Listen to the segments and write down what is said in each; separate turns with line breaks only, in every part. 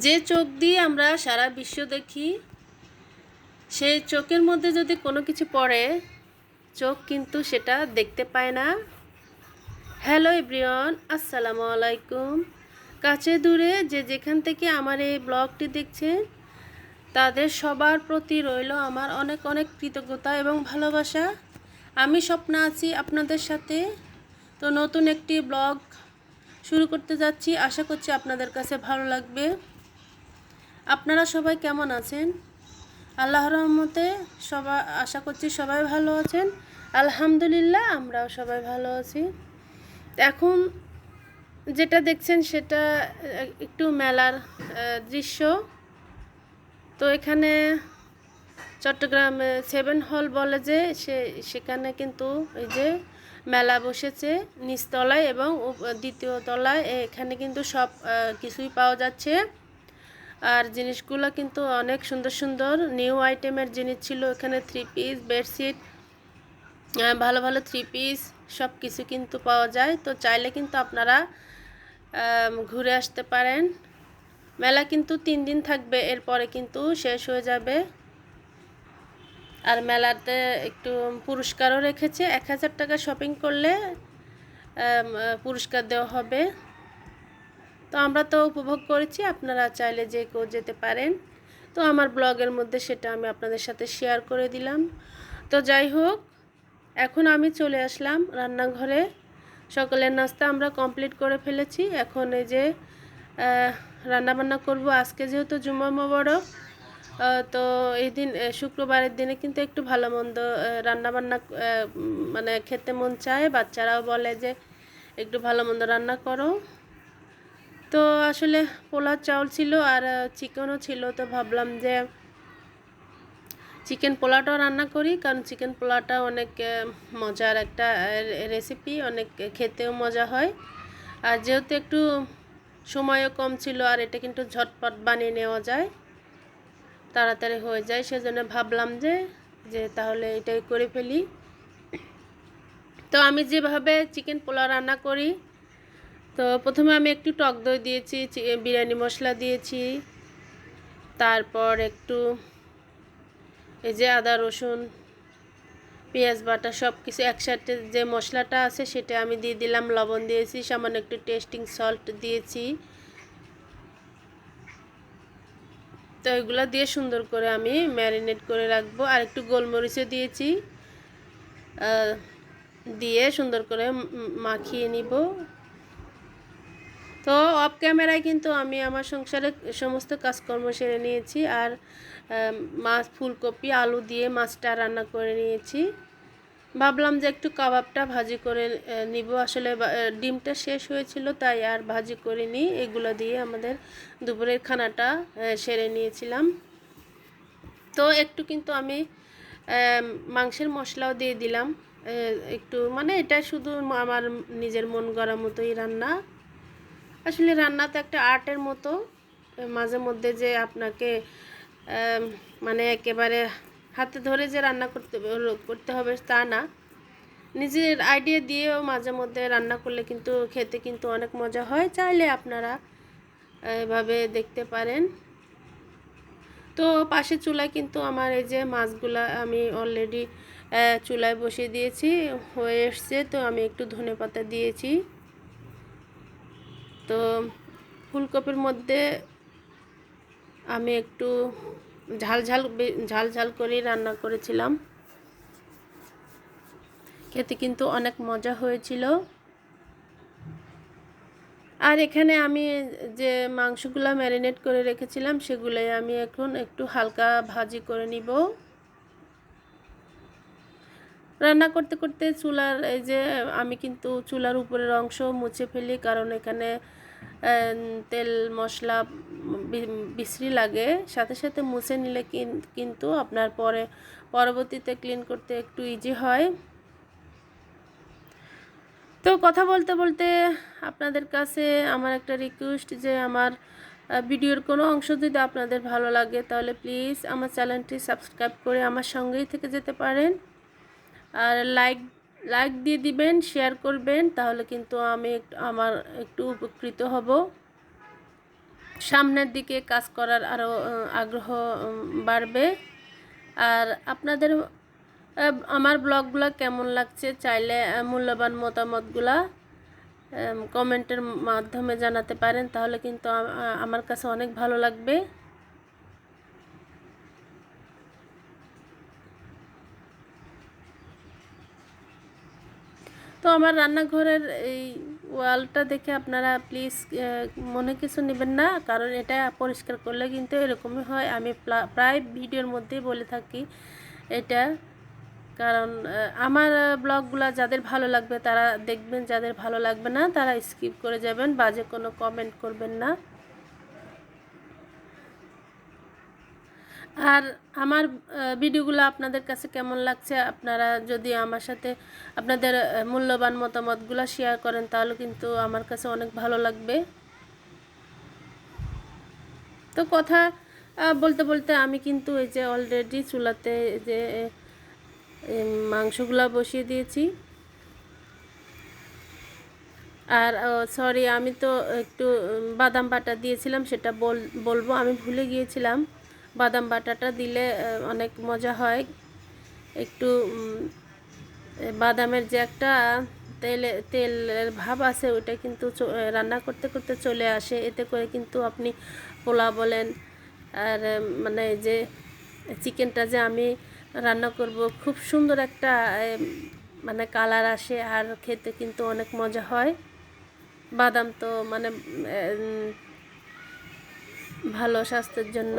যে চোখ দিয়ে আমরা সারা বিশ্ব দেখি, সেই চোখের মধ্যে যদি কোনো কিছু পড়ে, চোখ কিন্তু সেটা দেখতে পায় না। হ্যালো এভরিওয়ান, আসসালামু আলাইকুম। কাছে দূরে যে যেখান থেকে আমার এই ব্লগটি দেখছেন, তাদের সবার প্রতি রইল আমার অনেক অনেক কৃতজ্ঞতা এবং ভালোবাসা। আমি স্বপ্ন আছি আপনাদের সাথে। তো নতুন একটি ব্লগ শুরু করতে যাচ্ছি। আশা করছি আপনাদের কাছে ভালো লাগবে। আপনারা সবাই কেমন আছেন? আল্লাহ রহমতে সবাই আশা করছি সবাই ভালো আছেন। আলহামদুলিল্লাহ, আমরাও সবাই ভালো আছি। এখন যেটা দেখছেন সেটা একটু মেলার দৃশ্য। তো এখানে চট্টগ্রাম সেভেন হল বলে যে, সে, সেখানে কিন্তু এই যে মেলা বসেছে, নিচতলায় এবং দ্বিতীয় তলায়। এখানে কিন্তু সব কিছুই পাওয়া যাচ্ছে। আর জিনিসগুলো কিন্তু অনেক সুন্দর সুন্দর নিউ আইটেমের জিনিস ছিল এখানে থ্রি পিস বেডশিট ভালো ভালো থ্রি পিস সব কিছু কিন্তু পাওয়া যায়। তো চাইলে কিন্তু আপনারা ঘুরে আসতে পারেন। মেলা কিন্তু তিন দিন থাকবে, এরপরে কিন্তু শেষ হয়ে যাবে। আর মেলাতে একটু পুরস্কারও রেখেছে। এক হাজার টাকা শপিং করলে পুরস্কার দেওয়া হবে। তো আমরা তো উপভোগ করেছি, আপনারা চাইলে যে কেউ যেতে পারেন। তো আমার ব্লগের মধ্যে সেটা আমি আপনাদের সাথে শেয়ার করে দিলাম। তো যাই হোক, এখন আমি চলে আসলাম রান্নাঘরে। সকালের নাস্তা আমরা কমপ্লিট করে ফেলেছি। এখন এই যে রান্নাবান্না করব। আজকে যেহেতু জুম্মা মোবারক তো এই দিন শুক্রবারের দিনে কিন্তু একটু ভালো মন্দ রান্নাবান্না মানে খেতে মন চায়। বাচ্চারাও বলে যে, একটু ভালো মন্দ রান্না করো। তো আসলে পোলাও চাউল ছিল আর চিকেনও ছিল। তো ভাবলাম যে চিকেন পোলাওটাও রান্না করি, কারণ চিকেন পোলাওটা অনেক মজার একটা রেসিপি অনেক খেতেও মজা হয়। আর যেহেতু একটু সময়ও কম ছিল আর এটা কিন্তু ঝটপট বানিয়ে নেওয়া যায়, তাড়াতাড়ি হয়ে যায়, সেজন্য ভাবলাম যে যে তাহলে এটাই করে ফেলি। তো আমি যেভাবে চিকেন পোলাও রান্না করি তো প্রথমে আমি একটু টক দই দিয়েছি বিরিয়ানি মশলা দিয়েছি, তারপর একটু এই যে আদা, রসুন, পেঁয়াজ, বাটা সব কিছু একসাথে যে মশলাটা আছে সেটা আমি দিয়ে দিলাম, লবণ দিয়েছি, সামান্য একটু টেস্টিং সল্ট দিয়েছি। তো এগুলো দিয়ে সুন্দর করে আমি ম্যারিনেট করে রাখব, আর একটু গোলমরিচও দিয়েছি দিয়ে সুন্দর করে মাখিয়ে নিব। তো অফ ক্যামেরায় কিন্তু আমি আমার সংসারে সমস্ত কাজকর্ম সেরে নিয়েছি আর মাছ, ফুলকপি, আলু দিয়ে মাছটা রান্না করে নিয়েছি। ভাবলাম যে একটু কাবাবটা ভাজি করে নিব। আসলে ডিমটা শেষ হয়েছিল, তাই আর ভাজি করে নিই এগুলো দিয়ে আমাদের দুপুরের খানাটা সেরে নিয়েছিলাম। তো একটু কিন্তু আমি মাংসের মশলাও দিয়ে দিলাম। একটু মানে এটা শুধু আমার নিজের মন গড়া মতোই রান্না। আসলে রান্না তো একটা আর্টের মতো। মাঝে মধ্যে যে আপনাকে মানে একেবারে হাতে ধরে যে রান্না করতে করতে হবে তা না। নিজের আইডিয়া দিয়েও মাঝে মধ্যে রান্না করলে কিন্তু, খেতে কিন্তু অনেক মজা হয়। চাইলে আপনারা এভাবে দেখতে পারেন। তো পাশে চুলায় কিন্তু আমার এই যে মাছগুলা আমি অলরেডি চুলায় বসিয়ে দিয়েছি, হয়ে এসছে। তো আমি একটু ধনে পাতা দিয়েছি। তো ফুলকপির মধ্যে আমি একটু ঝাল ঝাল ঝাল ঝাল করেই রান্না করেছিলাম। খেতে কিন্তু অনেক মজা হয়েছিল। আর এখানে আমি যে মাংসগুলো ম্যারিনেট করে রেখেছিলাম, সেগুলোই আমি এখন একটু হালকা ভাজি করে নিব। রান্না করতে করতে চুলার, এই যে আমি কিন্তু চুলার উপরের অংশ মুছে ফেলি কারণ এখানে তেল, মশলা বিশ্রি লাগে। সাথে সাথে মুছে নিলে কিন- কিন্তু আপনার পরে, পরবর্তীতে ক্লিন করতে একটু ইজি হয়। তো কথা বলতে বলতে আপনাদের কাছে আমার একটা রিকোয়েস্ট যে আমার ভিডিওর কোনো অংশ যদি আপনাদের ভালো লাগে তাহলে প্লিজ আমার চ্যানেলটি সাবস্ক্রাইব করে আমার সঙ্গেই থেকে যেতে পারেন। আর লাইক লাইক দিয়ে দিবেন শেয়ার করবেন, তাহলে কিন্তু আমি আমার একটু উপকৃত হব। সামনের দিকে কাজ করার আরও আগ্রহ বাড়বে। আর আপনাদের আমার ব্লগগুলো কেমন লাগছে চাইলে মূল্যবান মতামতগুলা কমেন্টের মাধ্যমে জানাতে পারেন, তাহলে কিন্তু আমার কাছে অনেক ভালো লাগবে। আমার রান্নাঘরের এই ওয়ালটা দেখে আপনারা প্লিজ মনে কিছু নেবেন না, কারণ এটা পরিষ্কার করলে কিন্তু এরকমই হয়। আমি প্রায় ভিডিওর মধ্যেই বলে থাকি এটা। কারণ আমার ব্লগগুলো যাদের ভালো লাগবে তারা দেখবেন, যাদের ভালো লাগবে না তারা স্কিপ করে যাবেন, বাজে কোনো কমেন্ট করবেন না। আর আমার ভিডিওগুলো আপনাদের কাছে কেমন লাগছে? আপনারা যদি আমার সাথে আপনাদের মূল্যবান মতামতগুলো শেয়ার করেন, তাহলে কিন্তু আমার কাছে অনেক ভালো লাগবে। তো কথা বলতে বলতে আমি কিন্তু এই যে অলরেডি চুলাতে যে মাংসগুলো বসিয়ে দিয়েছি। আর সরি আমি তো একটু বাদাম বাটা দিয়েছিলাম, সেটা বল, বলব, আমি ভুলে গিয়েছিলাম। বাদাম বাটাটা দিলে অনেক মজা হয়। একটু বাদামের যে একটা তেলে, তেলের ভাব আছে, ওইটা কিন্তু রান্না করতে করতে চলে আসে। এতে করে কিন্তু আপনি পোলা বলেন, আর মানে যে চিকেনটা যে আমি রান্না করব, খুব সুন্দর একটা মানে কালার আসে, আর খেতে কিন্তু অনেক মজা হয়। বাদাম তো মানে ভালো স্বাস্থ্যের জন্য।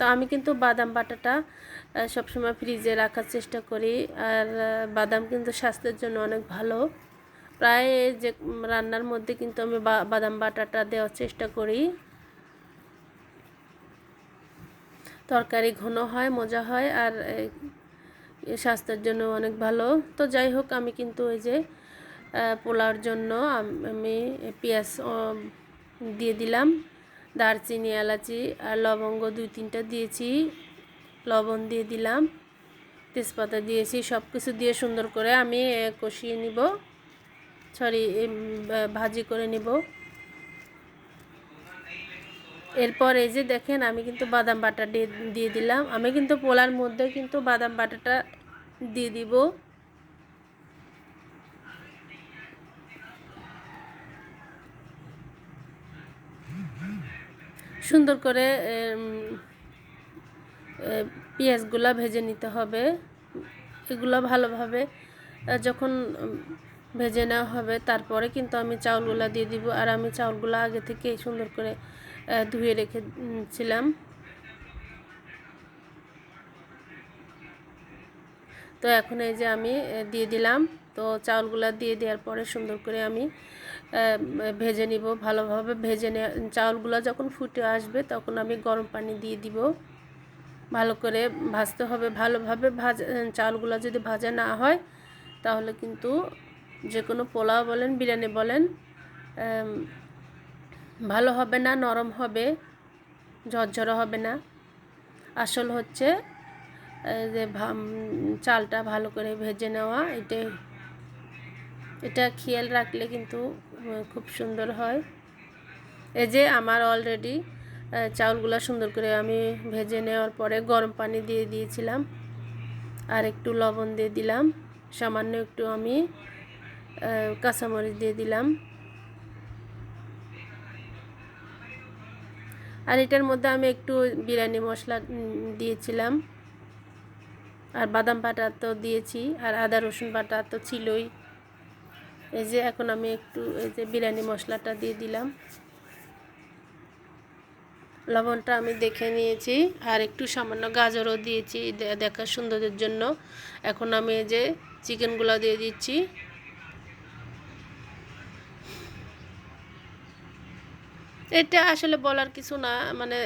তো আমি কিন্তু বাদাম বাটাটা সবসময় ফ্রিজে রাখার চেষ্টা করি। আর বাদাম কিন্তু স্বাস্থ্যের জন্য অনেক ভালো। প্রায় যে রান্নার মধ্যে কিন্তু আমি বাদাম বাটাটা দেওয়ার চেষ্টা করি। তরকারি ঘন হয় মজা হয় আর স্বাস্থ্যের জন্য অনেক ভালো। তো যাই হোক আমি কিন্তু ওই যে আহ, পোলাওর জন্য আমি পেঁয়াজ দিয়ে দিলাম। দারচিনি, এলাচি আর লবঙ্গ দুই তিনটা দিয়েছি। লবণ দিয়ে দিলাম, তেজপাতা দিয়েছি সব কিছু দিয়ে সুন্দর করে আমি কষিয়ে নিব। সরি ভাজি করে নিব। এরপর এই যে দেখেন, আমি কিন্তু বাদাম বাটা দিয়ে দিলাম। আমি কিন্তু পোলার মধ্যে কিন্তু বাদাম বাটাটা দিয়ে দিব। সুন্দর করে পেঁয়াজগুলা ভেজে নিতে হবে। এগুলো ভালোভাবে যখন ভেজে নেওয়া হবে, তারপরে কিন্তু আমি চাউলগুলো দিয়ে দিব। আর আমি চাউলগুলো আগে থেকে সুন্দর করে ধুয়ে রেখেছিলাম তো এখন এই যে আমি দিয়ে দিলাম। তো চাউলগুলো দিয়ে দেওয়ার পরে সুন্দর করে আমি ভেজে নিব। ভালোভাবে ভেজে নে চাউলগুলো যখন ফুটে আসবে তখন আমি গরম পানি দিয়ে দিব। ভালো করে ভাজতে হবে। ভালোভাবে ভাজা চাউলগুলো যদি ভাজা না হয় তাহলে কিন্তু যে কোনো পোলাও বলেন, বিরিয়ানি বলেন ভালো হবে না, নরম হবে, ঝরঝরে হবে না। আসল হচ্ছে যে চালটা ভালো করে ভেজে নেওয়া, এটাই। এটা খেয়াল রাখলে কিন্তু খুব সুন্দর হয়। এই যে আমার অলরেডি চাউলগুলো সুন্দর করে আমি ভেজে নেওয়ার পরে গরম পানি দিয়ে দিয়েছিলাম। আর একটু লবণ দিয়ে দিলাম। সামান্য একটু আমি কাঁচামরিচ দিয়ে দিলাম। আর এটার মধ্যে আমি একটু বিরিয়ানি মশলা দিয়েছিলাম। আর বাদাম বাটা তো দিয়েছি। আর আদা রসুন বাটা তো ছিলই। এই যে এখন আমি একটু এই যে বিরিয়ানি মশলাটা দিয়ে দিলাম। লবণটা আমি দেখে নিয়েছি আর একটু সামান্য গাজরও দিয়েছি দেখার সৌন্দর্যের জন্য। এখন আমি এই যে চিকেনগুলো দিয়ে দিচ্ছি। এটা আসলে বলার কিছু না মানে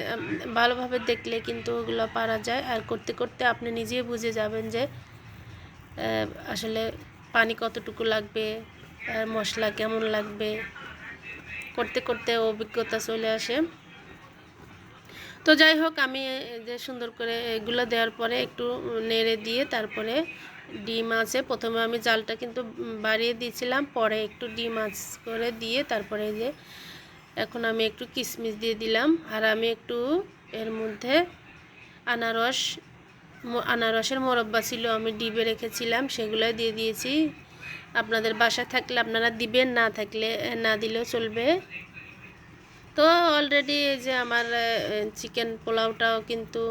ভালোভাবে দেখলে কিন্তু ওগুলো পারা যায়। আর করতে করতে আপনি নিজেই বুঝে যাবেন যে আসলে পানি কতটুকু লাগবে মশলা কেমন লাগবে? করতে করতে অভিজ্ঞতা চলে আসে। তো যাই হোক, আমি যে সুন্দর করে এগুলো দেওয়ার পরে একটু নেড়ে দিয়ে তারপরে ডিম আছে। প্রথমে আমি জালটা কিন্তু বাড়িয়ে দিয়েছিলাম, পরে একটু ডিম আঁচ করে দিয়ে তারপরে যে এখন আমি একটু কিশমিশ দিয়ে দিলাম। আর আমি একটু এর মধ্যে আনারস, আনারসের মোরব্বা ছিল আমি ডিবে রেখেছিলাম সেগুলো দিয়ে দিয়েছি। আপনাদের বাসা থাকলে আপনারা দিবেন, না থাকলে না দিলেও চলবে। তো অলরেডি এই যে আমার চিকেন পোলাওটাও কিন্তু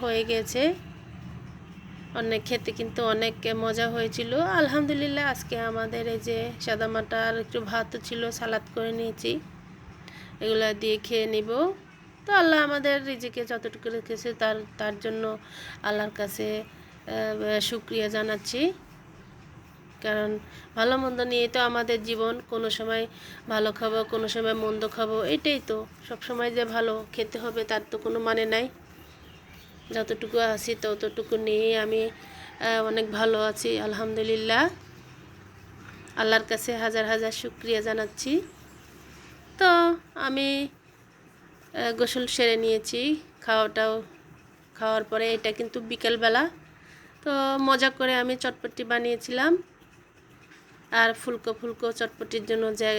হয়ে গেছে। অনেক খেতে কিন্তু অনেক মজা হয়েছিল। আলহামদুলিল্লাহ, আজকে আমাদের এই যে সাদামাটা আর একটু ভাতও ছিল, সালাদ করে নিয়েছি। এগুলো দিয়ে খেয়ে নিব। তো আল্লাহ আমাদের রিজিকে যতটুকু রেখেছে তার তার জন্য আল্লাহর কাছে শুক্রিয়া জানাচ্ছি। কারণ ভালো মন্দ নিয়ে তো আমাদের জীবন, কোনো সময় ভালো খাব, কোনো সময় মন্দ খাব, এটাই তো। সব সময় যে ভালো খেতে হবে তার তো কোনো মানে নাই। যতটুকু আছি ততটুকু নিয়ে আমি অনেক ভালো আছি, আলহামদুলিল্লাহ। আল্লাহর কাছে হাজার হাজার শুক্রিয়া জানাচ্ছি। তো আমি গোসল সেরে নিয়েছি, খাওয়াটাও, খাওয়ার পরে এটা কিন্তু বিকেলবেলা। তো মজা করে আমি চটপটি বানিয়েছিলাম। আর ফুলকো ফুলকো চটপটির জন্য যে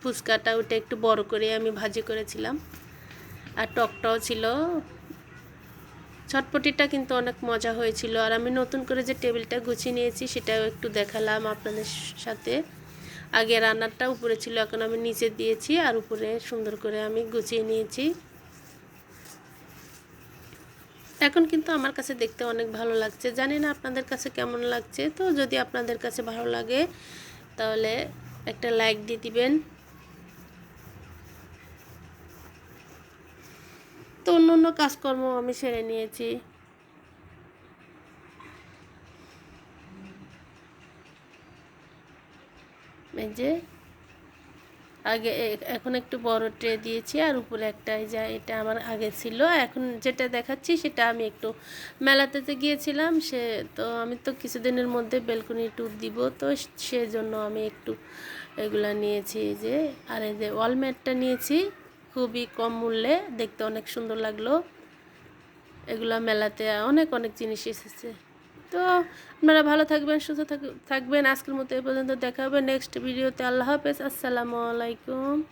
ফুচকাটা ওটা একটু বড় করে আমি ভাজি করেছিলাম। আর টকটাও ছিল। চটপটিটা কিন্তু অনেক মজা হয়েছিল। আর আমি নতুন করে যে টেবিলটা গুছিয়ে নিয়েছি সেটাও একটু দেখালাম আপনাদের সাথে। আগে রান্নারটা উপরে ছিল, এখন আমি নিচে দিয়েছি আর উপরে সুন্দর করে আমি গুছিয়ে নিয়েছি। এখন কিন্তু আমার কাছে দেখতে অনেক ভালো লাগছে। জানি না আপনাদের কাছে কেমন লাগছে, তো যদি আপনাদের কাছে ভালো লাগে, তাহলে একটা লাইক দিয়ে দিবেন। তো অন্য অন্য কাজকর্ম আমি সেরে নিয়েছি। এই যে আগে এখন একটু বড় ট্রে দিয়েছি আর উপরে একটা যে এটা আমার আগে ছিল। এখন যেটা দেখাচ্ছি সেটা আমি একটু মেলাতে গিয়েছিলাম সে, তো আমি তো কিছুদিনের মধ্যে বেলকনি ট্যুর দিব, তো সেজন্য আমি একটু এগুলা নিয়েছি যে। আর এই যে ওয়ালমেটটা নিয়েছি, খুবই কম মূল্যে, দেখতে অনেক সুন্দর লাগল। এগুলো মেলাতে অনেক অনেক জিনিস এসেছে। তো আপনারা ভালো থাকবেন, সুস্থ থাক- থাকবেন। আজকের মতো এ পর্যন্ত দেখা হবে। নেক্সট ভিডিওতে আল্লাহ হাফেজ। আসসালামু আলাইকুম।